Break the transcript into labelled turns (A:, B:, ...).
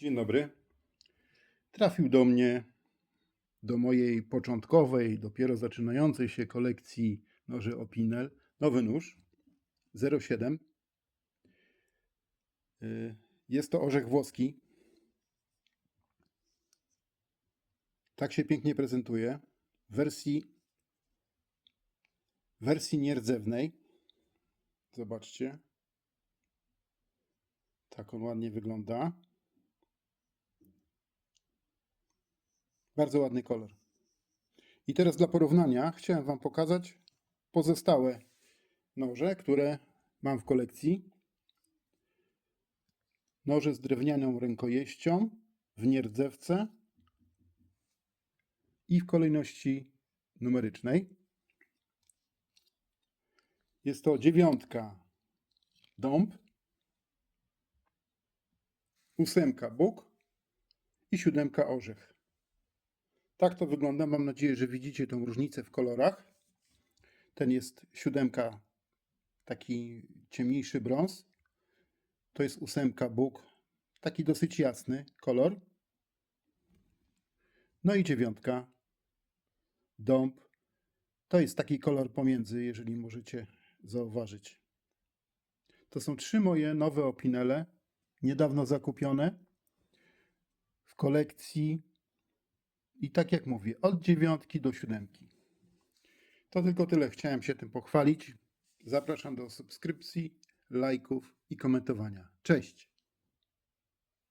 A: Dzień dobry. Trafił do mnie, do mojej początkowej, dopiero zaczynającej się kolekcji noży Opinel, nowy nóż 07. Y, Jest to orzech włoski. Tak się pięknie prezentuje. W wersji, wersji nierdzewnej. Zobaczcie. Tak on ładnie wygląda. Bardzo ładny kolor. I teraz dla porównania chciałem Wam pokazać pozostałe noże, które mam w kolekcji. Noże z drewnianą rękojeścią w nierdzewce i w kolejności numerycznej. Jest to dziewiątka dąb, ósemka bóg i siódemka orzech. Tak to wygląda. Mam nadzieję, że widzicie tą różnicę w kolorach. Ten jest siódemka, taki ciemniejszy brąz. To jest ósemka Bóg, taki dosyć jasny kolor. No i dziewiątka dąb. To jest taki kolor pomiędzy, jeżeli możecie zauważyć. To są trzy moje nowe opinele, niedawno zakupione w kolekcji i tak jak mówię, od dziewiątki do siódemki. To tylko tyle. Chciałem się tym pochwalić. Zapraszam do subskrypcji, lajków i komentowania. Cześć!